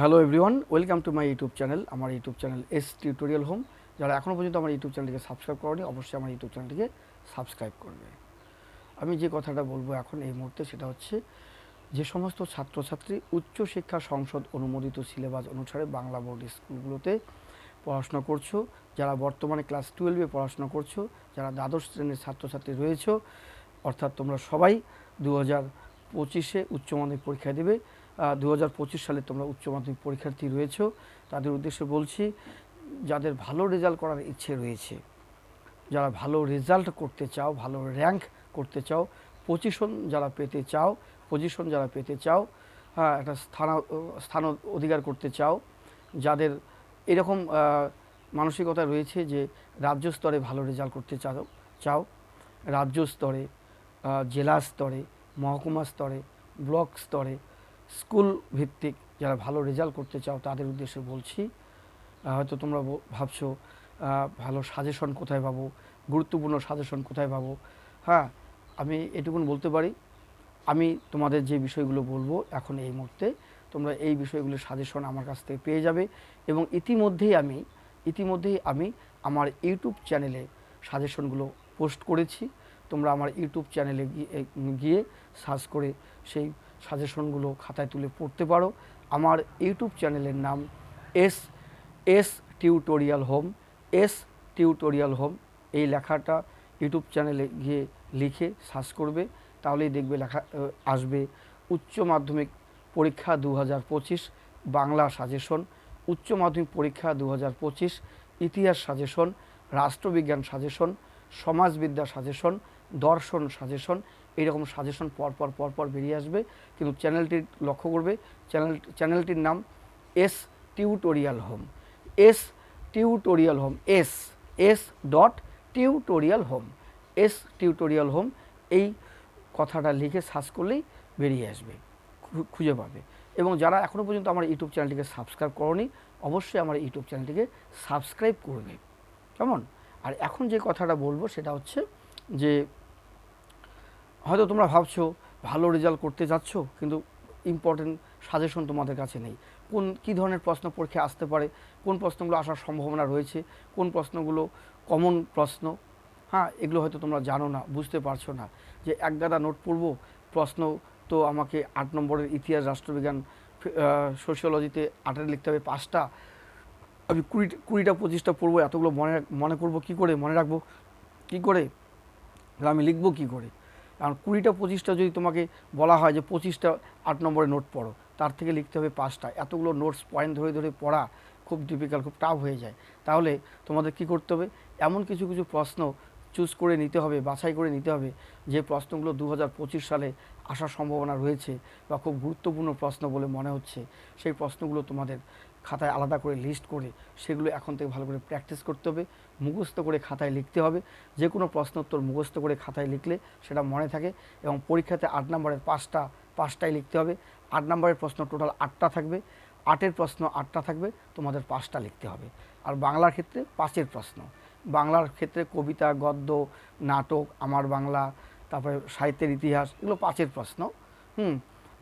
Hello everyone welcome to my YouTube channel আমার YouTube channel S tutorial home যারা এখনও পর্যন্ত আমার ইউটিউব চ্যানেলটিকে সাবস্ক্রাইব করেনি, অবশ্যই আমার ইউটিউব চ্যানেলটিকে সাবস্ক্রাইব করবে। আমি যে কথাটা বলব এখন এই মুহূর্তে সেটা হচ্ছে, যে সমস্ত ছাত্রছাত্রী উচ্চশিক্ষা সংসদ অনুমোদিত সিলেবাস অনুসারে বাংলা বোর্ড স্কুলগুলোতে পড়াশোনা করছ, যারা বর্তমানে ক্লাস টুয়েলভে পড়াশোনা করছ, যারা দ্বাদশ শ্রেণির ছাত্রছাত্রী রয়েছো, অর্থাৎ তোমরা সবাই দু হাজার পঁচিশে উচ্চ মাধ্যমিক পরীক্ষা দেবে দু হাজার পঁচিশ সালে তোমরা উচ্চ মাধ্যমিক পরীক্ষার্থী রয়েছো। তাদের উদ্দেশ্যে বলছি, যাদের ভালো রেজাল্ট করার ইচ্ছে রয়েছে, যারা ভালো রেজাল্ট করতে চাও, ভালো র্যাঙ্ক করতে চাও, পজিশন যারা পেতে চাও, পজিশন যারা পেতে চাও হ্যাঁ একটা স্থান স্থান অধিকার করতে চাও, যাদের এরকম মানসিকতা রয়েছে যে রাজ্য স্তরে ভালো রেজাল্ট করতে চাও চাও, রাজ্য স্তরে জেলা স্তরে, মহকুমা স্তরে, ব্লক স্তরে স্কুল ভিত্তিক যারা ভালো রেজাল্ট করতে চাও, তাদের উদ্দেশ্যে বলছি হয়তো তোমরা ভাবছ ভালো সাজেশন কোথায় পাবো, গুরুত্বপূর্ণ সাজেশন কোথায় পাবো। হ্যাঁ আমি এটুকুন বলতে পারি, আমি তোমাদের যে বিষয়গুলো বলব এখন এই মুহূর্তে, তোমরা এই বিষয়গুলোর সাজেশন আমার কাছ থেকে পেয়ে যাবে এবং ইতিমধ্যেই আমি ইতিমধ্যেই আমি আমার ইউটিউব চ্যানেলে সাজেশনগুলো পোস্ট করেছি। তোমরা আমার ইউটিউব চ্যানেলে গিয়ে সার্চ করে সেই সাজেশনগুলো খাতায় তুলে পড়তে পারো। আমার ইউটিউব চ্যানেলের নাম S S tutorial home. S tutorial home, এই লেখাটা ইউটিউব চ্যানেলে গিয়ে লিখে সার্চ করবে। তাহলেই দেখবে লেখা আসবে উচ্চ মাধ্যমিক পরীক্ষা দু হাজার পঁচিশ, বাংলা সাজেশন উচ্চ মাধ্যমিক পরীক্ষা দু হাজার পঁচিশ, ইতিহাস সাজেশন রাষ্ট্রবিজ্ঞান সাজেশন সমাজবিদ্যা সাজেশন দর্শন সাজেশন এইরকম সাজেশন পরপর পরপর বেরিয়ে আসবে। কিন্তু চ্যানেলটি লক্ষ্য করবে চ্যানেল চ্যানেলটির নাম S tutorial home S tutorial home S S dot tutorial home S tutorial home এই কথাটা লিখে সার্চ করলেই বেরিয়ে আসবে খুঁজে পাবে। এবং যারা এখনও পর্যন্ত আমার ইউটিউব চ্যানেলটিকে সাবস্ক্রাইব করনি, অবশ্যই আমার ইউটিউব চ্যানেলটিকে সাবস্ক্রাইব করবে। কেমন? আর এখন যে কথাটা বলব সেটা হচ্ছে যে হয়তো তোমরা ভাবছ, ভালো রেজাল্ট করতে যাচ্ছ, কিন্তু ইম্পর্টেন্ট সাজেশন তোমাদের কাছে নেই। কোন, কী ধরনের প্রশ্ন পরীক্ষায় আসতে পারে, কোন প্রশ্নগুলো আসার সম্ভাবনা রয়েছে, কোন প্রশ্নগুলো কমন প্রশ্ন হ্যাঁ এগুলো হয়তো তোমরা জানো না, বুঝতে পারছ না। যে এক গাদা নোট পড়ব, প্রশ্ন তো আমাকে আট নম্বরের ইতিহাস, রাষ্ট্রবিজ্ঞান সোশিওলজিতে আটের লিখতে হবে পাঁচটা। আমি কুড়ি, কুড়িটা, পঁচিশটা পড়ব, এতগুলো মনে মনে করব কী করে, মনে রাখব কী করে আমি লিখব কী করে? কারণ কুড়িটা, পঁচিশটা যদি তোমাকে বলা হয় যে পঁচিশটা আট নম্বরে নোট পড়ো, তার থেকে লিখতে হবে পাঁচটা। এতগুলো নোটস পয়েন্ট ধরে ধরে পড়া খুব ডিফিকাল্ট খুব টাফ হয়ে যায়। তাহলে তোমাদের কি করতে হবে? এমন কিছু কিছু প্রশ্ন চুজ করে নিতে হবে, বাছাই করে নিতে হবে, যে প্রশ্নগুলো দু হাজার পঁচিশ সালে আসার সম্ভাবনা রয়েছে বা খুব গুরুত্বপূর্ণ প্রশ্ন বলে মনে হচ্ছে, সেই প্রশ্নগুলো তোমাদের খাতায় আলাদা করে লিস্ট করে সেগুলো এখন থেকে ভালো করে প্র্যাকটিস করতে হবে, মুখস্থ করে খাতায় লিখতে হবে। যে কোনো প্রশ্ন উত্তর মুখস্থ করে খাতায় লিখলে সেটা মনে থাকে এবং পরীক্ষাতে আট নম্বরের পাঁচটা পাঁচটাই লিখতে হবে। আট নম্বরের প্রশ্ন টোটাল আটটা থাকবে। আটের প্রশ্ন আটটা থাকবে, তোমাদের পাঁচটা লিখতে হবে। আর বাংলার ক্ষেত্রে পাঁচের প্রশ্ন। বাংলার ক্ষেত্রে কবিতা, গদ্য, নাটক, আমার বাংলা, তারপরে সাহিত্যের ইতিহাস, এগুলো পাঁচের প্রশ্ন। হুম,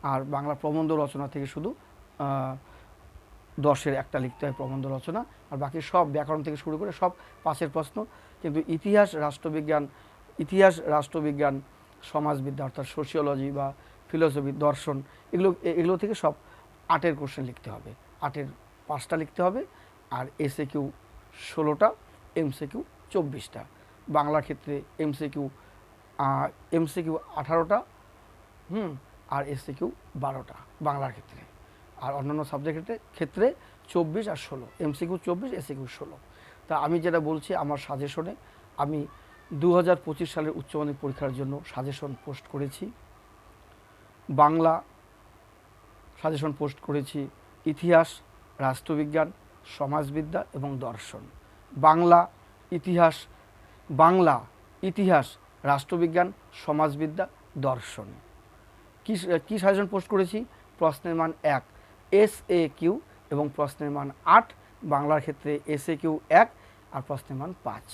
আর বাংলা প্রবন্ধ রচনা থেকে শুধু দশের একটা লিখতে হয় প্রবন্ধ রচনা, আর বাকি সব ব্যাকরণ থেকে শুরু করে সব পাশের প্রশ্ন। কিন্তু ইতিহাস, রাষ্ট্রবিজ্ঞান ইতিহাস, রাষ্ট্রবিজ্ঞান, সমাজবিদ্যা অর্থাৎ সোশিওলজি বা ফিলোসফি দর্শন, এগুলো এগুলো থেকে সব আটের কোশ্চেন লিখতে হবে। আটের পাঁচটা লিখতে হবে, আর এসে কিউ ষোলোটা এমসে কিউ চব্বিশটা। বাংলার ক্ষেত্রে এমসে কিউ এমসে কিউ আঠারোটা, হুম, আর এসে কিউ বারোটা, বাংলার ক্ষেত্রে। আর অন্যান্য সাবজেক্টের ক্ষেত্রে চব্বিশ আর ষোলো এমসিকিউ চব্বিশ এসিকিউ ষোলো। তা আমি যেটা বলছি আমার সাজেশনে আমি দু হাজার পঁচিশ সালের উচ্চ মাধ্যমিক পরীক্ষার জন্য সাজেশন পোস্ট করেছি। বাংলা সাজেশন পোস্ট করেছি। ইতিহাস, রাষ্ট্রবিজ্ঞান, সমাজবিদ্যা এবং দর্শন। বাংলা ইতিহাস বাংলা ইতিহাস, রাষ্ট্রবিজ্ঞান, সমাজবিদ্যা, দর্শন। কী কী সাজেশন পোস্ট করেছি? প্রশ্নের মান এক। এস এ কিউ এবং প্রশ্নের মান আট, বাংলার ক্ষেত্রে এস এ কিউ এক আর প্রশ্নের মান পাঁচ।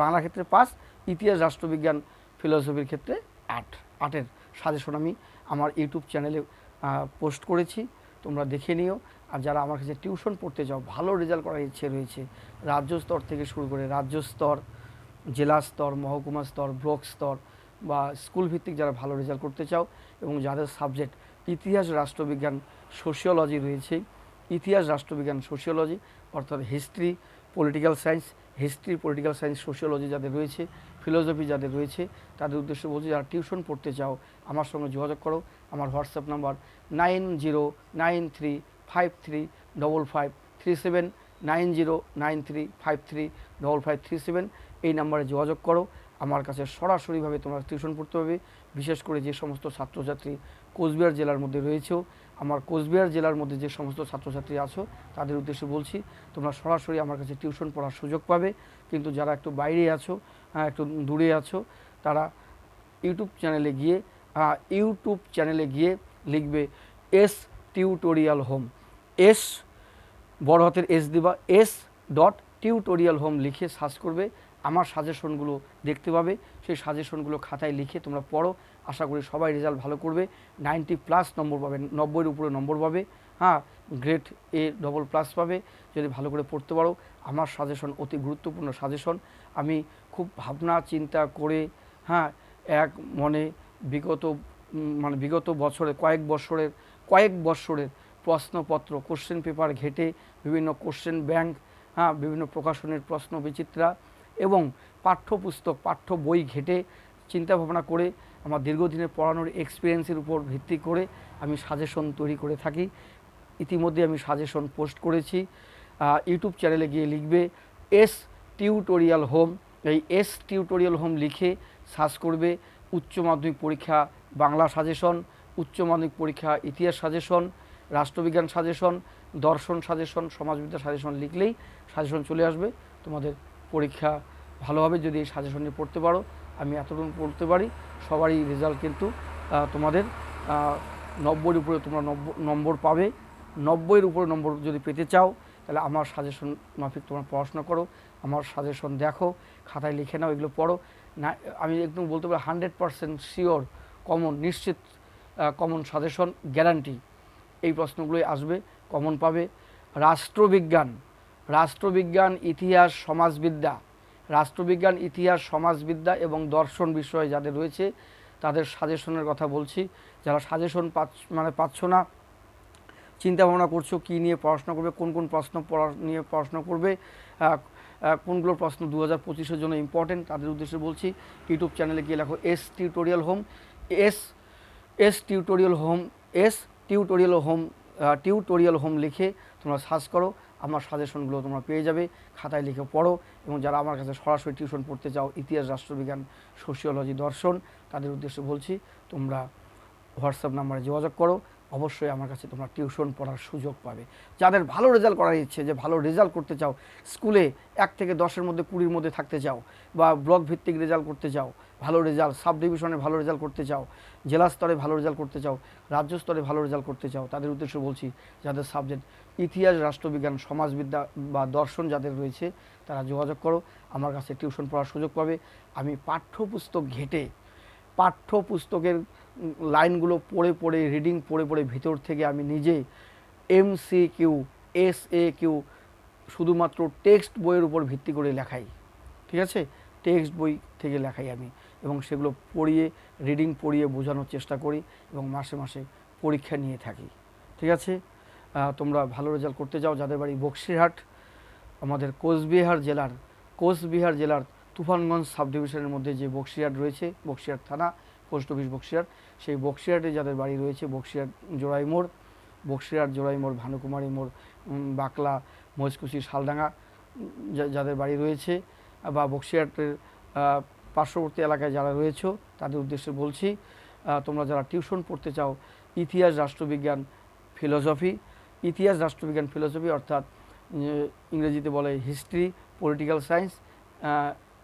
বাংলার ক্ষেত্রে পাঁচ, ইতিহাস, রাষ্ট্রবিজ্ঞান, ফিলোসফির ক্ষেত্রে আট। আটের সাজেশন আমি আমার ইউটিউব চ্যানেলে পোস্ট করেছি, তোমরা দেখে নিও। আর যারা আমার কাছে টিউশন পড়তে চাও, ভালো রেজাল্ট করার ইচ্ছে রয়েছে, রাজ্য স্তর থেকে শুরু করে রাজ্য স্তর, জেলা স্তর, মহকুমা স্তর, ব্লক স্তর বা স্কুল ভিত্তিক যারা ভালো রেজাল্ট করতে চাও এবং যাদের সাবজেক্ট ইতিহাস রাষ্ট্রবিজ্ঞান সোশিওলজি রয়েছে। ইতিহাস রাষ্ট্রবিজ্ঞান সোশিওলজি অর্থাৎ history political science history political science sociology যাদের রয়েছে ফিলোসফি যাদের রয়েছে, তাদের উদ্দেশ্যে বলছি যারা টিউশন পড়তে চাও, আমার সঙ্গে যোগাযোগ করো। আমার WhatsApp number nine zero nine three five three double five three seven, nine zero nine three five three double five three seven, এই নাম্বারে যোগাযোগ করো। আমার কাছে সরাসরিভাবে তোমরা টিউশন পড়তে হবে বিশেষ করে যে সমস্ত ছাত্রছাত্রী কোচবিহার জেলার মধ্যে রয়েছেও। আমার কোচবিহার জেলার মধ্যে যে সমস্ত ছাত্রছাত্রী আছো তাদের উদ্দেশ্যে বলছি তোমরা সরাসরি আমার কাছে টিউশন পড়ার সুযোগ পাবে। কিন্তু যারা একটু বাইরে আছো হ্যাঁ, একটু দূরে আছো তারা ইউটিউব চ্যানেলে গিয়ে ইউটিউব চ্যানেলে গিয়ে লিখবে এস টিউটোরিয়াল হোম। এস বড় হাতের এস দিবা এস ডট টিউটোরিয়াল হোম লিখে সার্চ করবে। আমার সাজেশনগুলো দেখতে পাবে। সেই সাজেশনগুলো খাতায় লিখে তোমরা পড়ো। আশা করি সবাই রেজাল্ট ভালো করবে। নাইনটি প্লাস নম্বর পাবে, নব্বইয়ের উপরে নম্বর পাবে। হ্যাঁ গ্রেড এ ডবল প্লাস পাবে। যদি ভালো করে পড়তে পারো, আমার সাজেশন অতি গুরুত্বপূর্ণ সাজেশন আমি খুব ভাবনা চিন্তা করে হ্যাঁ এক মনে বিগত মানে বিগত বছরে, কয়েক বছরের কয়েক বছরের প্রশ্নপত্র কোশ্চেন পেপার ঘেটে বিভিন্ন কোশ্চেন ব্যাংক হ্যাঁ বিভিন্ন প্রকাশনের প্রশ্ন বিচিত্রা এবং পাঠ্যপুস্তক, পাঠ্য বই ঘেটে চিন্তা ভাবনা করে, আমার দীর্ঘদিনের পড়ানোর এক্সপিরিয়েন্সের উপর ভিত্তি করে আমি সাজেশন তৈরি করে থাকি। ইতিমধ্যে আমি সাজেশন পোস্ট করেছি। ইউটিউব চ্যানেলে গিয়ে লিখবে এস টিউটোরিয়াল হোম এই এস টিউটোরিয়াল হোম লিখে সার্চ করবে, উচ্চ মাধ্যমিক পরীক্ষা বাংলা সাজেশন উচ্চ মাধ্যমিক পরীক্ষা ইতিহাস সাজেশন রাষ্ট্রবিজ্ঞান সাজেশন দর্শন সাজেশন সমাজবিদ্যা সাজেশন লিখলেই সাজেশন চলে আসবে। তোমাদের পরীক্ষা ভালোভাবে যদি এই সাজেশনটি পড়তে পারো, আমি এতটুকু পড়তে পারি। সবারই রেজাল্ট কিন্তু তোমাদের নব্বইয়ের উপরে তোমরা নম্বর পাবে। নব্বইয়ের উপরে নম্বর যদি পেতে চাও, তাহলে আমার সাজেশন মাফিক তোমরা পড়াশোনা করো, আমার সাজেশন দেখো, খাতায় লিখে নাও, এগুলো পড়ো। না, আমি একদম বলতে পারি, হান্ড্রেড পারসেন্ট শিওর কমন নিশ্চিত কমন সাজেশন গ্যারান্টি এই প্রশ্নগুলোই আসবে কমন পাবে। রাষ্ট্রবিজ্ঞান রাষ্ট্রবিজ্ঞান, ইতিহাস, সমাজবিদ্যা। রাষ্ট্রবিজ্ঞান, ইতিহাস, সমাজবিদ্যা এবং দর্শন বিষয়ে যাদের রয়েছে, তাদের সাজেশনের কথা বলছি। যারা সাজেশন পাচ্ছ মানে পাচ্ছ না চিন্তা ভাবনা করছ কী নিয়ে পড়াশোনা করবে, কোন কোন প্রশ্ন পড়া, নিয়ে পড়াশোনা করবে কোনগুলো প্রশ্ন দু হাজার পঁচিশের জন্য ইম্পর্টেন্ট তাদের উদ্দেশ্যে বলছি, ইউটিউব চ্যানেলে গিয়ে লেখো S tutorial home S S tutorial home S tutorial home tutorial home লিখে তোমরা সার্চ করো। আমার সাজেশনগুলো তোমরা পেয়ে যাবে। খাতায় লিখে পড়ো এবং যারা আমার কাছে সরাসরি টিউশন পড়তে চাও, ইতিহাস, রাষ্ট্রবিজ্ঞান সোশিওলজি দর্শন, তাদের উদ্দেশ্যে বলছি, তোমরা হোয়াটসঅ্যাপ নাম্বারে যোগাযোগ করো। অবশ্যই আমার কাছে তোমরা টিউশন পড়ার সুযোগ পাবে। যাদের ভালো রেজাল্ট করার ইচ্ছে, যে ভালো রেজাল্ট করতে চাও স্কুলে এক থেকে দশের মধ্যে কুড়ির মধ্যে থাকতে চাও বা ব্লক ভিত্তিক রেজাল্ট করতে চাও, ভালো রেজাল্ট সাব ডিভিশনে ভালো রেজাল্ট করতে চাও, জেলা স্তরে ভালো রেজাল্ট করতে চাও, রাজ্য স্তরে ভালো রেজাল্ট করতে চাও, তাদের উদ্দেশ্যে বলছি, যাদের সাবজেক্ট ইতিহাস, রাষ্ট্রবিজ্ঞান, সমাজবিদ্যা বা দর্শন যাদের রয়েছে, তারা যোগাযোগ করো। আমার কাছে টিউশন পড়ার সুযোগ পাবে। আমি পাঠ্যপুস্তক ঘেটে, পাঠ্যপুস্তকের লাইনগুলো পড়ে পড়ে, রিডিং পড়ে পড়ে ভিতর থেকে আমি নিজে M C Q S A Q শুধুমাত্র টেক্সট বইয়ের উপর ভিত্তি করে লেখাই। ঠিক আছে? টেক্সট বই থেকে লেখাই আমি এবং সেগুলো পড়িয়ে, রিডিং পড়িয়ে বোঝানোর চেষ্টা করি এবং মাসে মাসে পরীক্ষা নিয়ে থাকি। ঠিক আছে? তোমরা ভালো রেজাল্ট করতে যাও যাদের বাড়ি বক্সিরহাট, আমাদের কোচবিহার জেলার কোচবিহার জেলার তুফানগঞ্জ সাব ডিভিশনের মধ্যে যে বক্সিরহাট রয়েছে, বক্সিরহাট থানা পোস্ট অফিস বক্সিরহাট, সেই বক্সিরহাটে যাদের বাড়ি রয়েছে, বক্সিরহাট জোড়াই মোড়, বক্সিরহাট জোড়াই মোড়, ভানুকুমারী মোড় বাকলা মজকুচি শালডাঙ্গা যাদের বাড়ি রয়েছে, বা বক্সিরহাটের পার্শ্ববর্তী এলাকায় যারা রয়েছে, তাদের উদ্দেশ্যে বলছি তোমরা যারা টিউশন পড়তে চাও, ইতিহাস, রাষ্ট্রবিজ্ঞান ফিলোসফি ইতিহাস, রাষ্ট্রবিজ্ঞান ফিলোসফি অর্থাৎ ইংরেজিতে বলে হিস্ট্রি পলিটিক্যাল সায়েন্স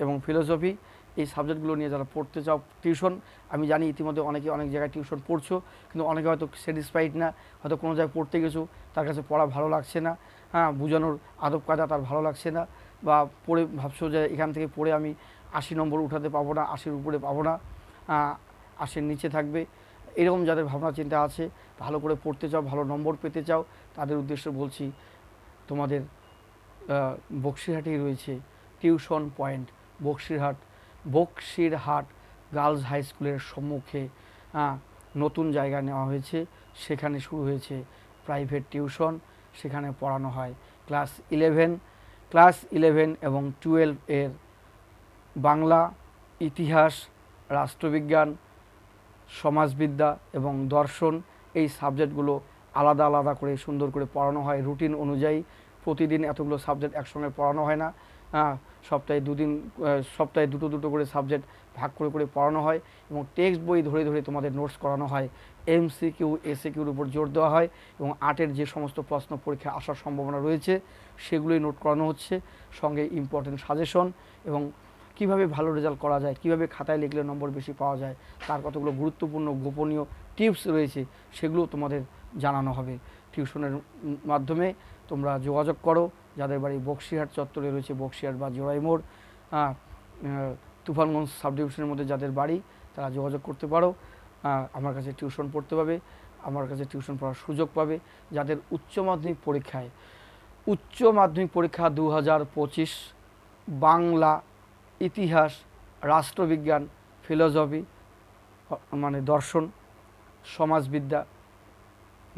এবং ফিলোসফি এই সাবজেক্টগুলো নিয়ে যারা পড়তে চাও টিউশন আমি জানি ইতিমধ্যে অনেকে অনেক জায়গায় টিউশন পড়ছো, কিন্তু অনেকে হয়তো স্যাটিসফাইড না, হয়তো কোনো জায়গায় পড়তে গেছো, তার কাছে পড়া ভালো লাগছে না হ্যাঁ বোঝানোর আদব কায়দা তার ভালো লাগছে না, বা পড়ে ভাবছ যে এখান থেকে পড়ে আমি আশি নম্বর উঠাতে পাবো না, আশির উপরে পাবো না আশির নিচে থাকবে এরকম যাদের ভাবনা চিন্তা আছে, ভালো করে পড়তে চাও, ভালো নম্বর পেতে চাও, তাদের উদ্দেশ্যে বলছি, তোমাদের বক্সিরহাটেই রয়েছে tuition point. Boxirhat Boxirhat girls high স্কুলের সম্মুখে নতুন জায়গা নেওয়া হয়েছে। সেখানে শুরু হয়েছে প্রাইভেট টিউশন। সেখানে পড়ানো হয় ক্লাস ইলেভেন। ক্লাস ইলেভেন এবং টুয়েলভ এর বাংলা, ইতিহাস, রাষ্ট্রবিজ্ঞান সমাজবিদ্যা এবং দর্শন, এই সাবজেক্টগুলো আলাদা আলাদা করে সুন্দর করে পড়ানো হয়। রুটিন অনুযায়ী প্রতিদিন এতগুলো সাবজেক্ট একসঙ্গে পড়ানো হয় না। সপ্তাহে দুদিন সপ্তাহে দুটো দুটো করে সাবজেক্ট ভাগ করে করে পড়ানো হয় এবং টেক্সট বই ধরে ধরে তোমাদের নোটস করানো হয়। এমসিকিউ, এসিকিউর উপর জোর দেওয়া হয় এবং আর্টের যে সমস্ত প্রশ্ন পরীক্ষা আসার সম্ভাবনা রয়েছে, সেগুলোই নোট করানো হচ্ছে। সঙ্গে ইম্পর্টেন্ট সাজেশন এবং কীভাবে ভালো রেজাল্ট করা যায়, কীভাবে খাতায় লিখলে নম্বর বেশি পাওয়া যায়, তার কতগুলো গুরুত্বপূর্ণ গোপনীয় টিপস রয়েছে, সেগুলো তোমাদের জানানো হবে। টিউশনের মাধ্যমে তোমরা যোগাযোগ করো, যাদের বাড়ি বক্সিহাট চত্বরে রয়েছে বক্সিহাট বা জোড়াই মোড় তুফানগঞ্জ সাব ডিভিশনের মধ্যে যাদের বাড়ি, তারা যোগাযোগ করতে পারো। আমার কাছে টিউশন পড়তে পাবে, আমার কাছে টিউশন পড়ার সুযোগ পাবে, যাদের উচ্চ মাধ্যমিক পরীক্ষায়, উচ্চ মাধ্যমিক পরীক্ষা দু হাজার পঁচিশ, বাংলা ইতিহাস, রাষ্ট্রবিজ্ঞান ফিলোসফি মানে দর্শন, সমাজবিদ্যা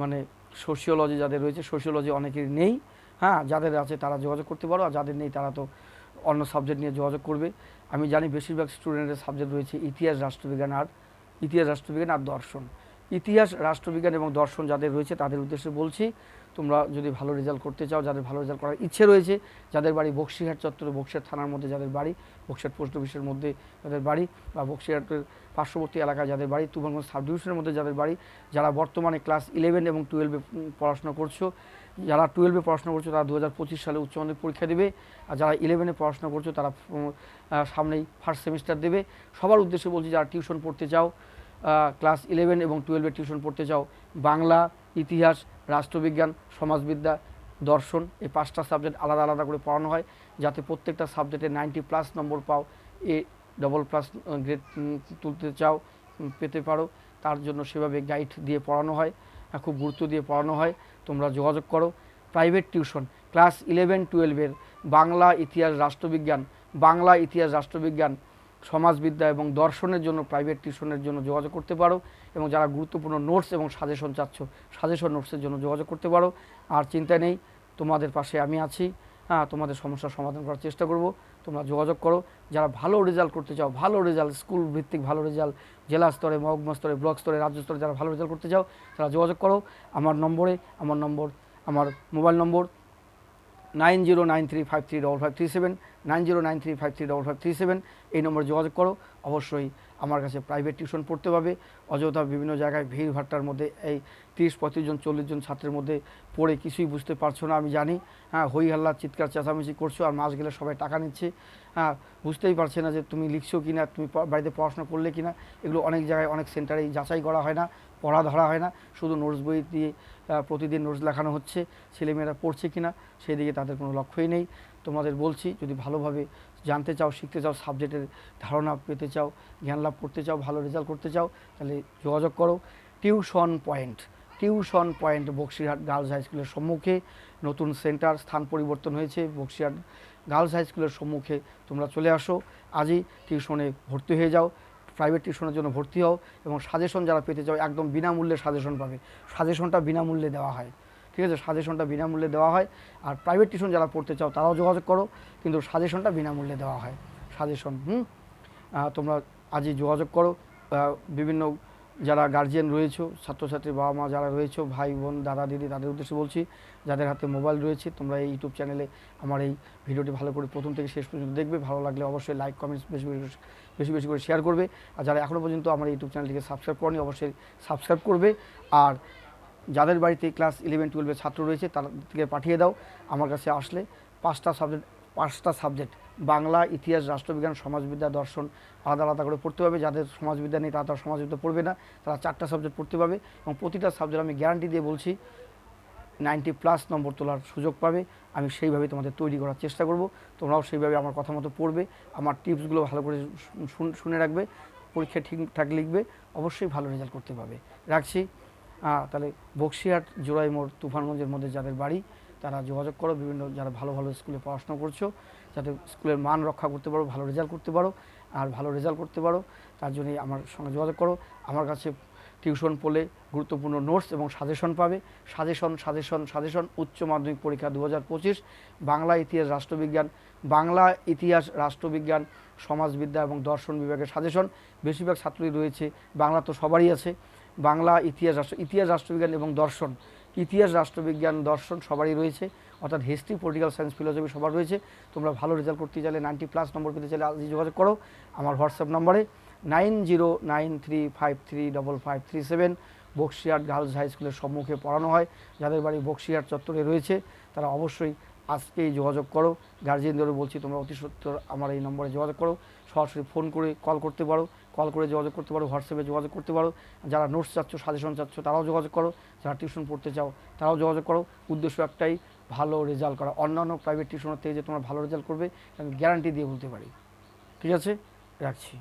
মানে সোশিওলজি যাদের রয়েছে সোশিওলজি অনেকের নেই হ্যাঁ যাদের আছে তারা যোগাযোগ করতে পারো, আর যাদের নেই তারা তো অন্য সাবজেক্ট নিয়ে যোগাযোগ করবে। আমি জানি বেশিরভাগ স্টুডেন্টের সাবজেক্ট রয়েছে ইতিহাস, রাষ্ট্রবিজ্ঞান আর, ইতিহাস, রাষ্ট্রবিজ্ঞান আর দর্শন। ইতিহাস, রাষ্ট্রবিজ্ঞান এবং দর্শন যাদের রয়েছে তাদের উদ্দেশ্যে বলছি তোমরা যদি ভালো রেজাল্ট করতে চাও, যাদের ভালো রেজাল্ট করার ইচ্ছে রয়েছে, যাদের বাড়ি বক্সিহাট চত্বরে বক্সিহাট থানার মধ্যে যাদের বাড়ি বক্সিহাট পোস্ট অফিসের মধ্যে যাদের বাড়ি বা বক্সিহাটের পার্শ্ববর্তী এলাকায় যাদের বাড়ি, তুফানগঞ্জ সাব ডিভিশনের মধ্যে যাদের বাড়ি, যারা বর্তমানে ক্লাস ইলেভেন এবং টুয়েলভে পড়াশোনা করছ, যারা টুয়েলভে পড়াশোনা করছ, তারা দু হাজার পঁচিশ সালে উচ্চ মাধ্যমিক পরীক্ষা দেবে, আর যারা ইলেভেনে পড়াশোনা করছ, তারা সামনেই ফার্স্ট সেমিস্টার দেবে। সবার উদ্দেশ্যে বলছি, যারা টিউশন পড়তে চাও ক্লাস ইলেভেন এবং টুয়েলভে টিউশন পড়তে চাও, বাংলা ইতিহাস, রাষ্ট্রবিজ্ঞান, সমাজবিদ্যা, দর্শন, এই পাঁচটা সাবজেক্ট আলাদা আলাদা করে পড়ানো হয় যাতে প্রত্যেকটা সাবজেক্টে নাইনটি প্লাস নম্বর পাও। এ ডবল প্লাস গ্রেড তুলতে চাও পেতে পারো। তার জন্য সেভাবে গাইড দিয়ে পড়ানো হয় খুব গুরুত্ব দিয়ে পড়ানো হয়। তোমরা যোগাযোগ করো। প্রাইভেট টিউশন ক্লাস ইলেভেন টুয়েলভের বাংলা ইতিহাস, রাষ্ট্রবিজ্ঞান, বাংলা ইতিহাস, রাষ্ট্রবিজ্ঞান সমাজবিদ্যা এবং দর্শনের জন্য প্রাইভেট টিউশনের জন্য যোগাযোগ করতে পারো এবং যারা গুরুত্বপূর্ণ নোটস এবং সাজেশন চাচ্ছ সাজেশন নোটসের জন্য যোগাযোগ করতে পারো। আর চিন্তা নেই, তোমাদের পাশে আমি আছি। হ্যাঁ তোমাদের সমস্যার সমাধান করার চেষ্টা করব। তোমরা যোগাযোগ করো। যারা ভালো রেজাল্ট করতে চাও, ভালো রেজাল্ট স্কুল ভিত্তিক ভালো রেজাল্ট জেলা স্তরে, মহকুমা স্তরে, ব্লক স্তরে, রাজ্য স্তরে যারা ভালো রেজাল্ট করতে চাও, তারা যোগাযোগ করো। আমার নম্বরে, আমার নম্বর, আমার mobile number nine zero nine three five three double five three seven, nine zero nine three five three double five three seven, এই নম্বরে যোগাযোগ করো। অবশ্যই আমার কাছে প্রাইভেট টিউশন পড়তে পাবে অযথা বিভিন্ন জায়গায় ভিড় ভাট্টার মধ্যে এই তিরিশ পঁয়ত্রিশ জন, চল্লিশ জন ছাত্রের মধ্যে পড়ে কিছুই বুঝতে পারছ না, আমি জানি। হ্যাঁ হই হাল্লা চিৎকার চেঁচামেচি করছ আর মাস গেলে সবাই টাকা নিচ্ছে। হ্যাঁ বুঝতেই পারছে না যে তুমি লিখছো কি না তুমি বাড়িতে পড়াশোনা করলে কি না এগুলো অনেক জায়গায়, অনেক সেন্টারেই যাচাই করা হয় না পড়া ধরা হয় না। শুধু নোটস বই দিয়ে প্রতিদিন নোটস লেখানো হচ্ছে, ছেলেমেয়েরা পড়ছে কি না সেই দিকে তাদের কোনো লক্ষ্যই নেই। তোমাদের বলছি, যদি ভালোভাবে জানতে চাও, শিখতে চাও, সাবজেক্টের ধারণা পেতে চাও জ্ঞান লাভ করতে চাও, ভালো রেজাল্ট করতে চাও, তাহলে যোগাযোগ করো। Tuition point tuition point Boxirhat girls high স্কুলের সম্মুখে। নতুন সেন্টার স্থান পরিবর্তন হয়েছে বক্সিরহাট গার্লস হাই স্কুলের সম্মুখে, তোমরা চলে আসো। আজই টিউশনে ভর্তি হয়ে যাও। প্রাইভেট টিউশনের জন্য ভর্তি হও এবং সাজেশন যারা পেতে চাও, একদম বিনামূল্যে সাজেশন পাবে। সাজেশনটা বিনামূল্যে দেওয়া হয়। ঠিক আছে? সাজেশনটা বিনামূল্যে দেওয়া হয়। আর প্রাইভেট টিউশন যারা পড়তে চাও, তারাও যোগাযোগ করো, কিন্তু সাজেশনটা বিনামূল্যে দেওয়া হয়। সাজেশন হুম? তোমরা আজই যোগাযোগ করো। বিভিন্ন যারা গার্জিয়ান রয়েছে, ছাত্রছাত্রী বাবা মা যারা রয়েছে, ভাই, বোন, দাদা, দিদি, তাদের উদ্দেশ্যে বলছি, যাদের হাতে মোবাইল রয়েছে, তোমরা এই ইউটিউব চ্যানেলে আমার এই ভিডিওটি ভালো করে প্রথম থেকে শেষ পর্যন্ত দেখবে। ভালো লাগলে অবশ্যই লাইক কমেন্টস বেশি বেশি বেশি বেশি করে শেয়ার করবে। আর যারা এখনও পর্যন্ত আমার ইউটিউব চ্যানেলটিকে সাবস্ক্রাইব করেনি, অবশ্যই সাবস্ক্রাইব করবে। আর যাদের বাড়িতে ক্লাস ইলেভেন টুয়েলভের ছাত্র রয়েছে, তাদেরকে পাঠিয়ে দাও। আমার কাছে আসলে পাঁচটা সাবজেক্ট পাঁচটা সাবজেক্ট বাংলা ইতিহাস, রাষ্ট্রবিজ্ঞান, সমাজবিদ্যা, দর্শন আলাদা আলাদা করে পড়তে হবে। যাদের সমাজবিদ্যা নেই, তারা তারা সমাজবিদ্যা পড়বে না। তারা চারটা সাবজেক্ট পড়তে পাবে এবং প্রতিটা সাবজেক্ট আমি গ্যারান্টি দিয়ে বলছি নাইনটি প্লাস নম্বর তোলার সুযোগ পাবে। আমি সেইভাবে তোমাদের তৈরি করার চেষ্টা করব। তোমরাও সেইভাবে আমার কথা মতো পড়বে। আমার টিপসগুলো ভালো করে শুন- শুনে রাখবে। পরীক্ষা ঠিকঠাক লিখবে। অবশ্যই ভালো রেজাল্ট করতে পারবে। রাখছি। তাহলে বক্সিহাট জোড়াই মোড় তুফানগঞ্জের মধ্যে যাদের বাড়ি, তারা যোগাযোগ করো। বিভিন্ন যারা ভালো ভালো স্কুলে পড়াশোনা করছ যাতে স্কুলের মান রক্ষা করতে পারো, ভালো রেজাল্ট করতে পারো আর ভালো রেজাল্ট করতে পারো, তার জন্যই আমার সঙ্গে যোগাযোগ করো। আমার কাছে টিউশন পড়লে গুরুত্বপূর্ণ নোটস এবং সাজেশন পাবে। সাজেশন সাজেশন সাজেশন উচ্চ মাধ্যমিক পরীক্ষা দু পঁচিশ, বাংলা ইতিহাস রাষ্ট্রবিজ্ঞান, বাংলা ইতিহাস রাষ্ট্রবিজ্ঞান, সমাজবিদ্যা এবং দর্শন বিভাগের সাজেশন বেশিরভাগ ছাত্রই রয়েছে, বাংলা তো সবারই আছে। বাংলা ইতিহাস রাষ্ট্র, ইতিহাস রাষ্ট্রবিজ্ঞান এবং দর্শন, ইতিহাস, রাষ্ট্রবিজ্ঞান, দর্শন সবারই রয়েছে। অর্থাৎ হিস্ট্রি পলিটিক্যাল সায়েন্স ফিলোসফি সবার রয়েছে। তোমরা ভালো রেজাল্ট করতে চাইলে নাইনটি প্লাস নম্বর পেতে চাইলে আজই যোগাযোগ করো আমার হোয়াটসঅ্যাপ নম্বরে nine zero nine three five three double five three seven Boxirhat girls high স্কুলের সম্মুখে পড়ানো হয়। যাদের বাড়ি বক্সিয়াট চত্বরে রয়েছে, তারা অবশ্যই আজকেই যোগাযোগ করো। গার্জিয়ানদেরও বলছি, তোমরা অতি সত্তর আমার এই নম্বরে যোগাযোগ করো। সরাসরি ফোন করে কল করতে পারো। কল করে যোগাযোগ করতে পারো হোয়াটসঅ্যাপে যোগাযোগ করতে পারো। যারা নোটস চাচ্ছ সাজেশন চাচ্ছ, তারাও যোগাযোগ করো। যারা টিউশন পড়তে চাও, তারাও যোগাযোগ করো। উদ্দেশ্য একটাই ভালো রেজাল্ট করা। অন্যান্য প্রাইভেট টিউশনের থেকে যে তোমার ভালো রেজাল্ট করবে আমি গ্যারান্টি দিয়ে বলতে পারি। ঠিক আছে? রাখছি।